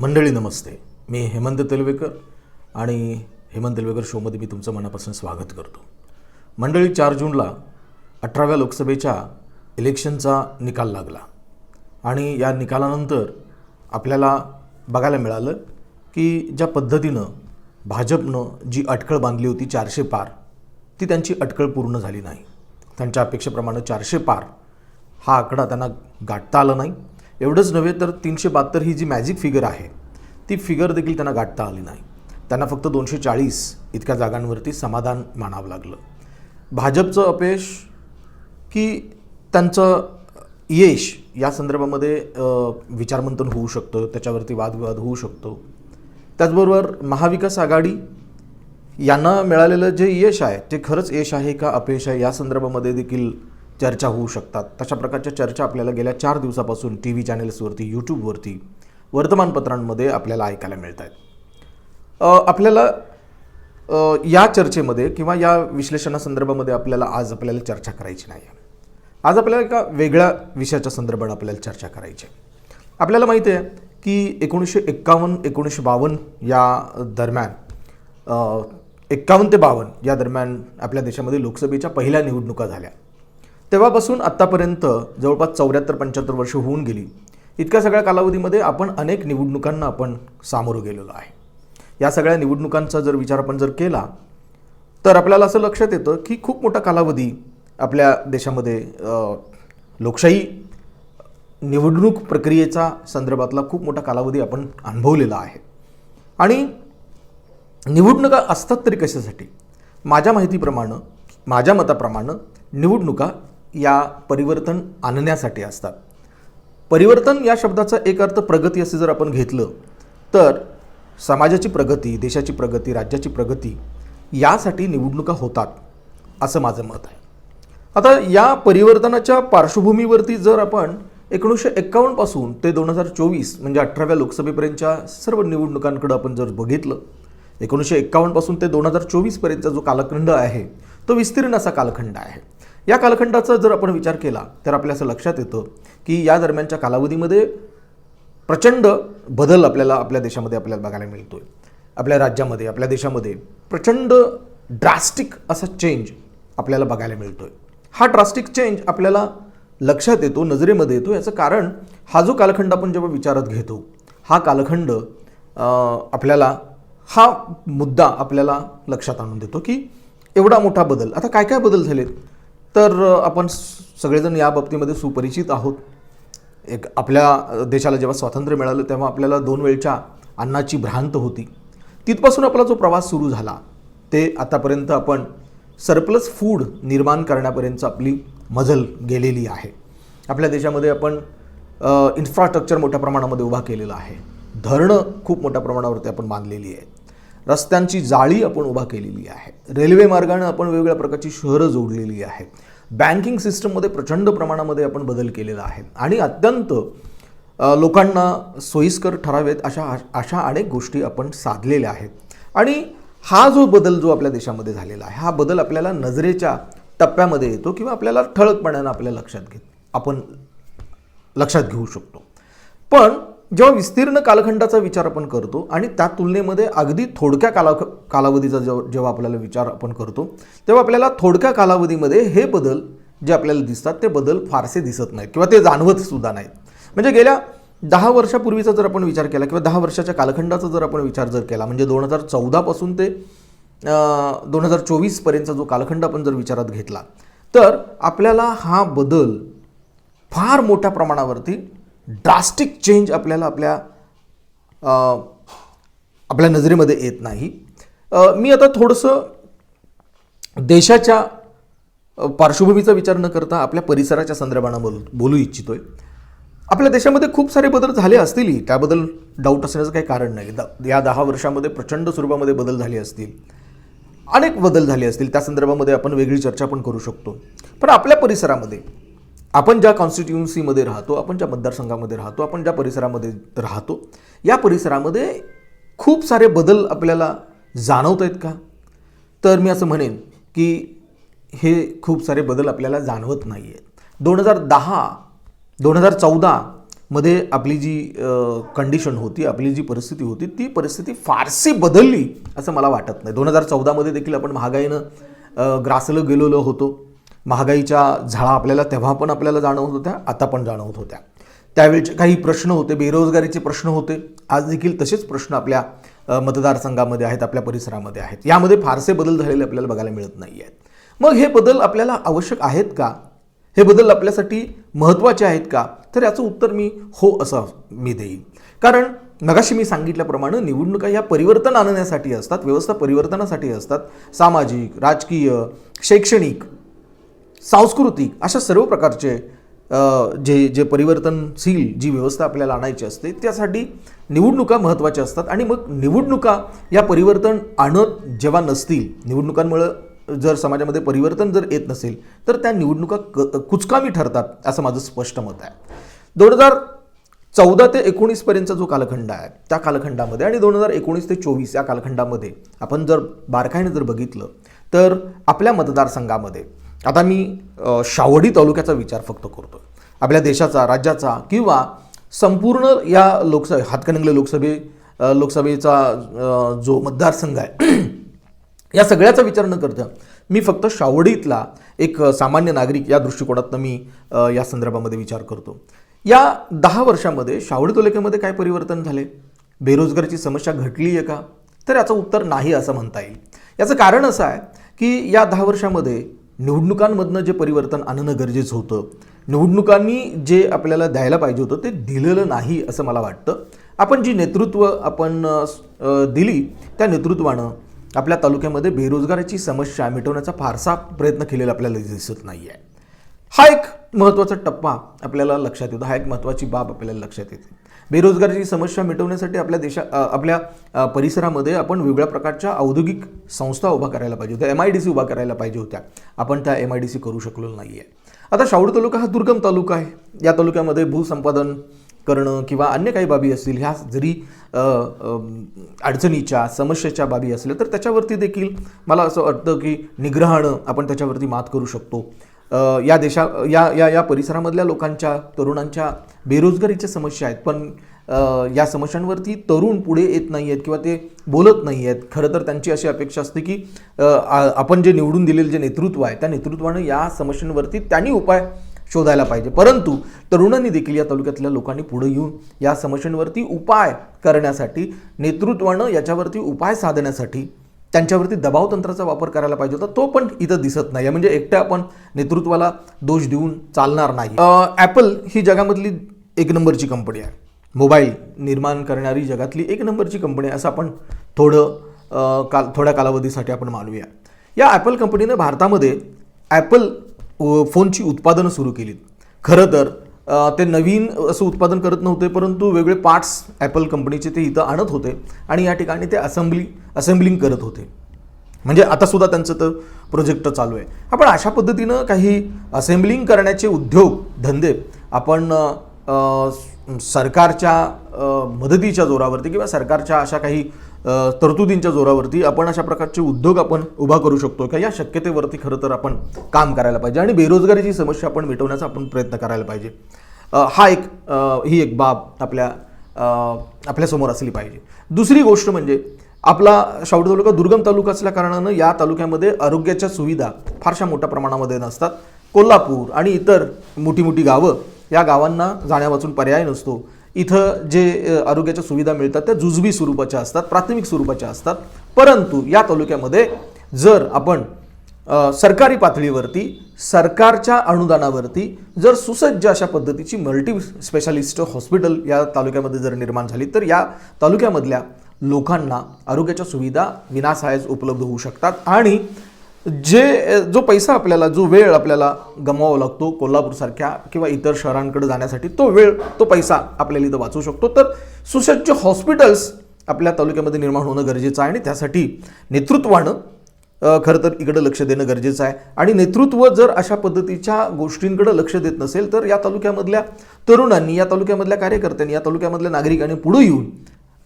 मंडळी नमस्ते. मी हेमंत तेलवेकर आणि हेमंत तेलवेकर शोमध्ये मी तुमचं मनापासून स्वागत करतो. मंडळी चार जूनला अठराव्या लोकसभेच्या इलेक्शनचा निकाल लागला आणि या निकालानंतर आपल्याला बघायला मिळालं की ज्या पद्धतीनं भाजपनं जी अटकळ बांधली होती चारशे पार ती त्यांची अटकळ पूर्ण झाली नाही. त्यांच्या अपेक्षेप्रमाणे चारशे पार हा आकडा त्यांना गाठता आला नाही. एवढंच नव्हे तर तीनशे बहात्तर ही जी मॅजिक फिगर आहे ती फिगर देखील त्यांना गाठता आली नाही. त्यांना फक्त दोनशे चाळीस इतक्या जागांवरती समाधान मानावं लागलं. भाजपचं अपयश की त्यांचं यश या संदर्भामध्ये विचारमंथन होऊ शकतं त्याच्यावरती वादविवाद होऊ शकतो. त्याचबरोबर महाविकास आघाडी यांना मिळालेलं जे यश आहे ते खरंच यश आहे का अपयश आहे या संदर्भामध्ये देखील चर्चा होऊ शकतात. तशा प्रकारच्या चर्चा आपल्याला गेल्या चार दिवसापासून टी व्ही चॅनेल्सवरती यूट्यूबवरती वर्तमानपत्रांमध्ये आपल्याला ऐकायला मिळत आहेत आपल्याला या चर्चेमध्ये किंवा या विश्लेषणासंदर्भामध्ये आपल्याला आज आपल्याला चर्चा करायची नाही. आहे आज आपल्याला एका वेगळ्या विषयाच्या संदर्भात आपल्याला चर्चा करायची आहे. आपल्याला माहिती आहे की एकोणीसशे एक्कावन्न एकोणीसशे बावन्न या दरम्यान एक्कावन्न ते बावन्न या दरम्यान आपल्या देशामध्ये लोकसभेच्या पहिल्या निवडणुका झाल्या. तेव्हापासून आत्तापर्यंत जवळपास चौऱ्याहत्तर पंच्याहत्तर वर्ष होऊन गेली. इतक्या सगळ्या कालावधीमध्ये आपण अनेक निवडणुकांना आपण सामोरं गेलेलो आहे. या सगळ्या निवडणुकांचा जर विचार आपण जर केला तर आपल्याला असं लक्षात येतं की खूप मोठा कालावधी आपल्या देशामध्ये लोकशाही निवडणूक प्रक्रियेचा संदर्भातला खूप मोठा कालावधी आपण अनुभवलेला आहे. आणि निवडणुका असतात तरी कशासाठी? माझ्या माहितीप्रमाणे माझ्या मताप्रमाणे निवडणुका या परिवर्तन आणण्यासाठी असतात. परिवर्तन या शब्दाचा एक अर्थ प्रगती असे जर आपण घेतलं तर समाजाची प्रगती देशाची प्रगती राज्याची प्रगती यासाठी निवडणुका होतात असं माझं मत आहे. आता या परिवर्तनाच्या पार्श्वभूमीवरती जर आपण एकोणीसशे एक्कावन्नपासून ते दोन हजार चोवीस म्हणजे अठराव्या लोकसभेपर्यंतच्या सर्व निवडणुकांकडं आपण जर बघितलं एकोणीसशे एक्कावन्नपासून ते दोन हजार चोवीसपर्यंतचा जो कालखंड आहे तो विस्तीर्ण असा कालखंड आहे. या कालखंडाचा जर आपण विचार केला तर आपल्या असं लक्षात येतं की या दरम्यानच्या कालावधीमध्ये प्रचंड बदल आपल्याला आपल्या देशामध्ये आपल्याला बघायला मिळतो आहे आपल्या राज्यामध्ये आपल्या देशामध्ये प्रचंड ड्रास्टिक असा चेंज आपल्याला बघायला मिळतो आहे हा ड्रास्टिक चेंज आपल्याला लक्षात येतो नजरेमध्ये येतो. याचं कारण हा जो कालखंड आपण जेव्हा विचारात घेतो हा कालखंड आपल्याला हा मुद्दा आपल्याला लक्षात आणून देतो की एवढा मोठा बदल. आता काय काय बदल झालेत? तर आपण स- सगळेजण या बाबतीमध्ये सुपरिचित आहोत. एक आपल्या देशाला जेव्हा स्वातंत्र्य मिळालं तेव्हा आपल्याला दोन वेळच्या अन्नाची भ्रांत होती. तिथपासून आपला जो प्रवास सुरू झाला ते आतापर्यंत आपण सरप्लस फूड निर्माण करण्यापर्यंत आपली मजल गेलेली आहे. आपल्या देशामध्ये आपण इन्फ्रास्ट्रक्चर मोठ्या प्रमाणामध्ये उभा केलेला आहे. धरणं खूप मोठ्या प्रमाणावरती आपण बांधलेली आहेत. रस्त्यांची जाळी आपण उभा केलेली आहे. रेल्वे मार्गानं आपण वेगवेगळ्या प्रकारची शहरं जोडलेली आहेत. बँकिंग सिस्टममध्ये प्रचंड प्रमाणामध्ये आपण बदल केलेला आहे. आणि अत्यंत लोकांना सोयीस्कर ठरावेत अशा अशा अनेक गोष्टी आपण साधलेल्या आहेत. आणि हा जो बदल जो आपल्या देशामध्ये झालेला आहे हा बदल आपल्याला नजरेच्या टप्प्यामध्ये येतो किंवा आपल्याला ठळकपणानं आपल्या लक्षात घेत आपण लक्षात घेऊ शकतो. पण जेव्हा विस्तीर्ण कालखंडाचा विचार आपण करतो आणि त्या तुलनेमध्ये अगदी थोडक्या काला कालावधीचा जेव्हा जेव्हा आपल्याला विचार आपण करतो तेव्हा आपल्याला थोडक्या कालावधीमध्ये हे बदल जे आपल्याला दिसतात ते बदल फारसे दिसत नाहीत किंवा ते जाणवत सुद्धा नाहीत. म्हणजे गेल्या दहा वर्षापूर्वीचा जर आपण विचार केला किंवा दहा वर्षाच्या कालखंडाचा जर आपण विचार जर केला म्हणजे दोन हजार चौदापासून ते दोन हजार चोवीसपर्यंतचा जो कालखंड आपण जर विचारात घेतला तर आपल्याला हा बदल फार मोठ्या प्रमाणावरती ड्रास्टिक चेंज आपल्याला आपल्या आपल्या नजरेमध्ये येत नाही. मी आता थोडंसं देशाच्या पार्श्वभूमीचा विचार न करता आपल्या परिसराच्या संदर्भानं बोलू बोलू आहे आपल्या देशामध्ये खूप सारे बदल झाले असतीलही त्याबद्दल डाऊट असण्याचं काही कारण नाही. द या दहा वर्षामध्ये प्रचंड स्वरूपामध्ये बदल झाले असतील. अनेक बदल झाले असतील त्या संदर्भामध्ये आपण वेगळी चर्चा पण करू शकतो. पण आपल्या परिसरामध्ये आपण ज्या कॉन्स्टिट्युन्सीमध्ये राहतो आपण ज्या मतदारसंघामध्ये राहतो आपण ज्या परिसरामध्ये राहतो या परिसरामध्ये खूप सारे बदल आपल्याला जाणवत आहेत का? तर मी असं म्हणेन की हे खूप सारे बदल आपल्याला जाणवत नाही आहेत दोन हजार दहा दोन हजार चौदामध्ये आपली जी कंडिशन होती आपली जी परिस्थिती होती ती परिस्थिती फारशी बदलली असं मला वाटत नाही. दोन हजार चौदामध्ये देखील आपण महागाईनं ग्रासलं गेलेलो होतो. महागाईच्या झळा आपल्याला तेव्हा पण आपल्याला जाणवत होत्या आता पण जाणवत होत्या. त्यावेळेचे काही प्रश्न होते बेरोजगारीचे प्रश्न होते. आज देखील तसेच प्रश्न आपल्या मतदारसंघामध्ये आहेत आपल्या परिसरामध्ये आहेत. यामध्ये फारसे बदल झालेले आपल्याला बघायला मिळत नाही आहेत. मग हे बदल आपल्याला आवश्यक आहेत का? हे बदल आपल्यासाठी महत्त्वाचे आहेत का? तर याचं उत्तर मी हो असं मी देईन. कारण मगाशी मी सांगितल्याप्रमाणे निवडणुका या परिवर्तन आणण्यासाठी असतात व्यवस्था परिवर्तनासाठी असतात. सामाजिक राजकीय शैक्षणिक सांस्कृतिक अशा सर्व प्रकारचे जे जे परिवर्तनशील जी व्यवस्था आपल्याला आणायची असते त्यासाठी निवडणुका महत्त्वाच्या असतात. आणि मग निवडणुका या परिवर्तन आणत जेव्हा नसतील निवडणुकांमुळं जर समाजामध्ये परिवर्तन जर येत नसेल तर त्या निवडणुका क कुचकामी ठरतात असं माझं स्पष्ट मत आहे. दोन हजार चौदा ते एकोणीसपर्यंतचा जो कालखंड आहे त्या कालखंडामध्ये आणि दोन हजार एकोणीस ते चोवीस या कालखंडामध्ये आपण जर बारकाईने जर बघितलं तर आपल्या मतदारसंघामध्ये आता मी शावडी तालुक्याचा विचार फक्त करतो आपल्या देशाचा राज्याचा किंवा संपूर्ण या लोकसभे हातकणंगले लोकसभे लोकसभेचा जो मतदारसंघ आहे या सगळ्याचा विचार न करता मी फक्त शावडीतला एक सामान्य नागरिक या दृष्टिकोनातनं मी या संदर्भामध्ये विचार करतो. या दहा वर्षामध्ये शावडी तालुक्यामध्ये काय परिवर्तन झाले? बेरोजगारीची समस्या घटली आहे का? तर याचं उत्तर नाही असं म्हणता येईल. याचं कारण असं आहे की या दहा वर्षामध्ये निवडणुकांमधनं जे परिवर्तन आणणं गरजेचं होतं. निवडणुकांनी जे आपल्याला द्यायला पाहिजे होतं ते दिलेलं नाही असं मला वाटतं. आपण जी नेतृत्व आपण दिली त्या नेतृत्वानं आपल्या तालुक्यामध्ये बेरोजगाराची समस्या मिटवण्याचा फारसा प्रयत्न केलेला आपल्याला दिसत नाही आहे हा एक महत्त्वाचा टप्पा आपल्याला लक्षात येतो. हा एक महत्त्वाची बाब आपल्याला लक्षात येते. बेरोजगारीची समस्या मिटवण्यासाठी आपल्या देशा आपल्या परिसरामध्ये आपण वेगळ्या प्रकारच्या औद्योगिक संस्था उभा करायला पाहिजे होत्या. एम आय डी सी उभा करायला पाहिजे होत्या. आपण त्या एम आय डी सी करू शकलो नाही आहे आता शाहूर तालुका हा दुर्गम तालुका आहे. या तालुक्यामध्ये भूसंपादन करणं किंवा अन्य काही बाबी असतील ह्या जरी अडचणीच्या समस्येच्या बाबी असल्या तर त्याच्यावरती देखील मला असं वाटतं की निग्रहानं आपण त्याच्यावरती मात करू शकतो. या देशा या या या परिसरामधल्या लोकांच्या तरुणांच्या बेरोजगारीच्या समस्या आहेत. पण या समस्यांवरती तरुण पुढे येत नाही आहेत किंवा ते बोलत नाही आहेत खरं तर त्यांची अशी अपेक्षा असते की आपण जे निवडून दिलेलं जे नेतृत्व आहे त्या नेतृत्वानं या समस्यांवरती त्यांनी उपाय शोधायला पाहिजे. परंतु तरुणांनी देखील या तालुक्यातल्या लोकांनी पुढे येऊन या समस्यांवरती उपाय करण्यासाठी नेतृत्वानं याच्यावरती उपाय साधण्यासाठी त्यांच्यावरती दबाव तंत्राचा वापर करायला पाहिजे होता तो पण इथं दिसत नाही म्हणजे एकट्या आपण नेतृत्वाला दोष देऊन चालणार नाही. ॲपल ही जगामधली एक नंबरची कंपनी आहे. मोबाईल निर्माण करणारी जगातली एक नंबरची कंपनी आहे असं आपण थोडं काल थोड्या कालावधीसाठी आपण मानूया. या ॲपल कंपनीने भारतामध्ये ॲपल फोनची उत्पादनं सुरू केलीत. खरं तर ते नवीन असं उत्पादन करत नव्हते परंतु वेगळे पार्ट्स ॲपल कंपनीचे ते इथं आणत होते आणि या ठिकाणी ते असेंब्ली असेंब्लिंग करत होते. म्हणजे आतासुद्धा त्यांचं तर प्रोजेक्ट चालू आहे. आपण अशा पद्धतीनं काही असेंब्लिंग करण्याचे उद्योग धंदे आपण सरकारच्या मदतीच्या जोरावरती किंवा सरकारच्या अशा काही तरतुदींच्या जोरावरती आपण अशा प्रकारचे उद्योग आपण उभा करू शकतो का या शक्यतेवरती खरं तर आपण काम करायला पाहिजे आणि बेरोजगारीची समस्या आपण मिटवण्याचा आपण प्रयत्न करायला पाहिजे. हा एक ही एक बाब आपल्या आपल्यासमोर असली पाहिजे. दुसरी गोष्ट म्हणजे आपला शावडी तालुका दुर्गम तालुका असल्या कारणानं या तालुक्यामध्ये आरोग्याच्या सुविधा फारशा मोठ्या प्रमाणामध्ये नसतात. कोल्हापूर आणि इतर मोठी मोठी गावं या गावांना जाण्यावाचून पर्याय नसतो. इथं जे आरोग्याच्या सुविधा मिळतात त्या जुजबी स्वरूपाच्या असतात प्राथमिक स्वरूपाच्या असतात. परंतु या तालुक्यामध्ये जर आपण सरकारी पातळीवरती सरकारच्या अनुदानावरती जर सुसज्ज अशा पद्धतीची मल्टी स्पेशालिस्ट हॉस्पिटल या तालुक्यामध्ये जर निर्माण झाली तर या तालुक्यामधल्या लोकांना आरोग्याच्या सुविधा विनासायाज उपलब्ध होऊ शकतात. आणि जे जो पैसा आपल्याला जो वेळ आपल्याला गमवावा लागतो कोल्हापूरसारख्या किंवा इतर शहरांकडे जाण्यासाठी तो वेळ तो पैसा आपल्याला इथं वाचू शकतो. तर सुसज्ज हॉस्पिटल्स आपल्या तालुक्यामध्ये निर्माण होणं गरजेचं आहे आणि त्यासाठी नेतृत्वानं खरं तर इकडं लक्ष देणं गरजेचं आहे. आणि नेतृत्व जर अशा पद्धतीच्या गोष्टींकडे लक्ष देत नसेल तर या तालुक्यामधल्या तरुणांनी या तालुक्यामधल्या कार्यकर्त्यांनी या तालुक्यामधल्या नागरिकांनी पुढे येऊन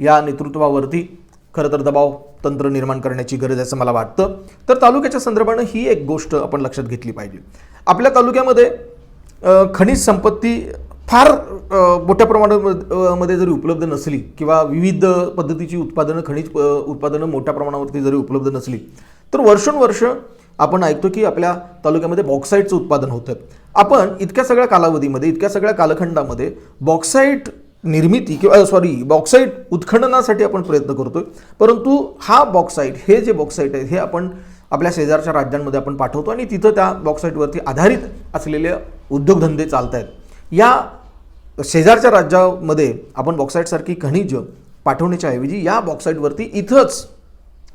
या नेतृत्वावरती खरं तर दबाव तंत्र निर्माण करण्याची गरज आहे असं मला वाटतं. तर तालुक्याच्या संदर्भानं ही एक गोष्ट आपण लक्षात घेतली पाहिजे. आपल्या तालुक्यामध्ये खनिज संपत्ती फार मोठ्या प्रमाणामध्ये जरी उपलब्ध नसली किंवा विविध पद्धतीची उत्पादनं खनिज उत्पादनं मोठ्या प्रमाणावरती जरी उपलब्ध नसली तर वर्षोनवर्ष आपण ऐकतो की आपल्या तालुक्यामध्ये बॉक्साईटचं उत्पादन होतं. आपण इतक्या सगळ्या कालावधीमध्ये इतक्या सगळ्या कालखंडामध्ये बॉक्साईट निर्मिती किंवा सॉरी बॉक्साईट उत्खननासाठी आपण प्रयत्न करतोय. परंतु हा बॉक्साईट हे जे बॉक्साईट आहे हे आपण आपल्या शेजारच्या राज्यांमध्ये आपण पाठवतो आणि तिथं त्या बॉक्साईटवरती आधारित असलेले उद्योगधंदे चालत आहेत या शेजारच्या राज्यामध्ये आपण बॉक्साईटसारखी खनिज पाठवण्याच्या ऐवजी या बॉक्साईटवरती इथंच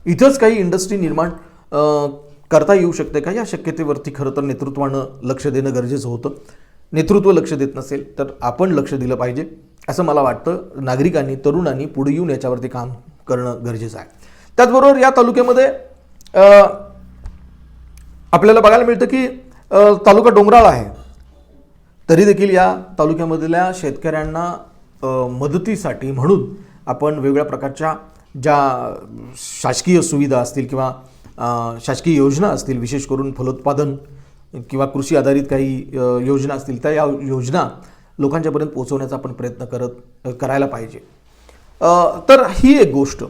इथंच काही इंडस्ट्री निर्माण करता येऊ शकते का? या शक्यतेवरती खरं तर नेतृत्वानं लक्ष देणं गरजेचं होतं. नेतृत्व लक्ष देत नसेल तर आपण लक्ष दिलं पाहिजे. असं मला वाटतं नागरिकांनी तरुणांनी पुढे येऊन याच्यावरती काम करणं गरजेचं आहे. त्याचबरोबर या तालुक्यामध्ये आपल्याला बघायला मिळतं की तालुका डोंगराळ आहे. तरी देखील या तालुक्यामधल्या शेतकऱ्यांना मदतीसाठी म्हणून आपण वेगवेगळ्या प्रकारच्या ज्या शासकीय सुविधा असतील किंवा शासकीय योजना असतील विशेष करून फलोत्पादन किंवा कृषी आधारित काही योजना असतील त्या या योजना लोकांच्यापर्यंत पोहोचवण्याचा आपण प्रयत्न करत करायला पाहिजे. तर ही एक गोष्ट.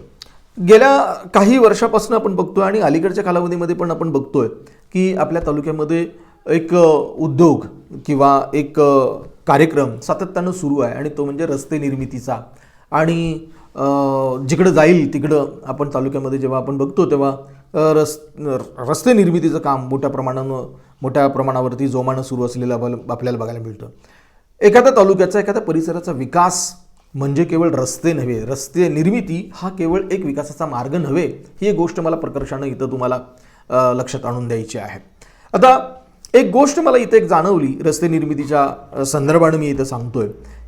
गेल्या काही वर्षापासून आपण बघतोय आणि अलीकडच्या कालावधीमध्ये पण आपण बघतोय की आपल्या तालुक्यामध्ये एक उद्योग किंवा एक कार्यक्रम सातत्यानं सुरू आहे आणि तो म्हणजे रस्ते निर्मितीचा. आणि जिकडं जाईल तिकडं आपण तालुक्यामध्ये जेव्हा आपण बघतो तेव्हा रस् रस रस्ते निर्मितीचं काम मोठ्या प्रमाणानं मोठ्या प्रमाणावरती जोमानं सुरू असलेलं आपल्याला बघायला मिळतं. एखाद्या तालुक्याचा एखाद्या परिसराचा विकास म्हणजे केवळ रस्ते नव्हे. रस्ते निर्मिती हा केवळ एक विकासाचा मार्ग नव्हे. ही एक गोष्ट मला प्रकर्षानं इथं तुम्हाला लक्षात आणून द्यायची आहे. आता एक गोष्ट मला इथं एक जाणवली रस्ते निर्मितीच्या संदर्भानं मी इथं सांगतोय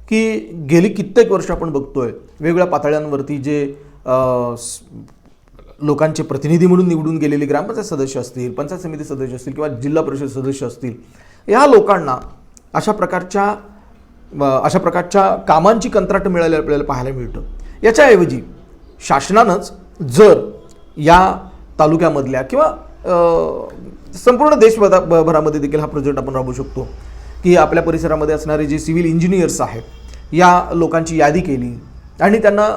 की गेली कित्येक वर्ष आपण बघतोय वेगवेगळ्या पातळ्यांवरती जे लोकांचे प्रतिनिधी म्हणून निवडून गेलेले ग्रामपंचायत सदस्य असतील पंचायत समिती सदस्य असतील किंवा जिल्हा परिषद सदस्य असतील या लोकांना अशा प्रकारच्या अशा प्रकारच्या कामांची कंत्राटं मिळाली आपल्याला पाहायला मिळतं. याच्याऐवजी शासनानंच जर या तालुक्यामधल्या किंवा संपूर्ण देशभरा भरामध्ये देखील हा प्रोजेक्ट आपण राबवू शकतो. की आपल्या परिसरामध्ये असणारे जे सिव्हिल इंजिनियर्स आहेत या लोकांची यादी केली आणि त्यांना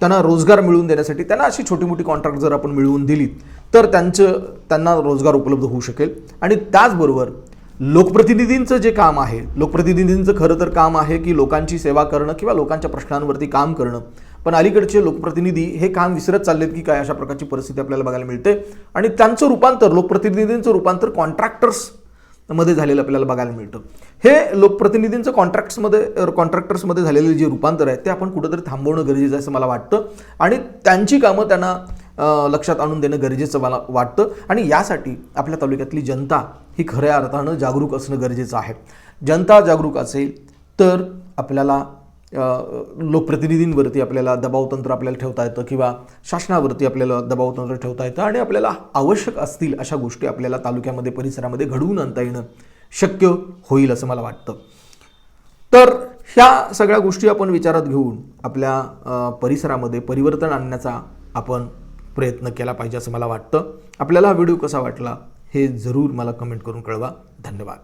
त्यांना रोजगार मिळवून देण्यासाठी त्यांना अशी छोटी मोठी कॉन्ट्रॅक्ट जर आपण मिळवून दिली तर त्यांचं त्यांना रोजगार उपलब्ध होऊ शकेल. आणि त्याचबरोबर लोकप्रतिनिधींचं जे काम आहे लोकप्रतिनिधींचं खरं तर काम आहे की लोकांची सेवा करणं किंवा लोकांच्या प्रश्नांवरती काम करणं. पण अलीकडचे लोकप्रतिनिधी हे काम विसरत चाललेत की काय अशा प्रकारची परिस्थिती आपल्याला बघायला मिळते. आणि त्यांचं रूपांतर लोकप्रतिनिधींचं रूपांतर कॉन्ट्रॅक्टर्समध्ये झालेलं आपल्याला बघायला मिळतं. हे लोकप्रतिनिधींचं कॉन्ट्रॅक्ट्समध्ये कॉन्ट्रॅक्टर्समध्ये झालेले जे रूपांतर आहे ते आपण कुठंतरी थांबवणं गरजेचं आहे असं मला वाटतं. आणि त्यांची कामं त्यांना लक्षात आणून देणं गरजेचं मला वाटतं. आणि यासाठी आपल्या तालुक्यातली जनता ही खऱ्या अर्थानं जागरूक असणं गरजेचं आहे. जनता जागरूक असेल तर आपल्याला लोकप्रतिनिधींवरती आपल्याला दबावतंत्र आपल्याला ठेवता येतं किंवा शासनावरती आपल्याला दबावतंत्र ठेवता येतं आणि आपल्याला आवश्यक असतील अशा गोष्टी आपल्याला तालुक्यामध्ये परिसरामध्ये घडवून आणता येणं शक्य होईल असं मला वाटतं. तर ह्या सगळ्या गोष्टी आपण विचारात घेऊन आपल्या परिसरामध्ये परिवर्तन आणण्याचा आपण प्रयत्न केला पाहिजे असं मला वाटतं. आपल्याला हा व्हिडिओ कसा वाटला हे जरूर मला कमेंट करून कळवा. धन्यवाद.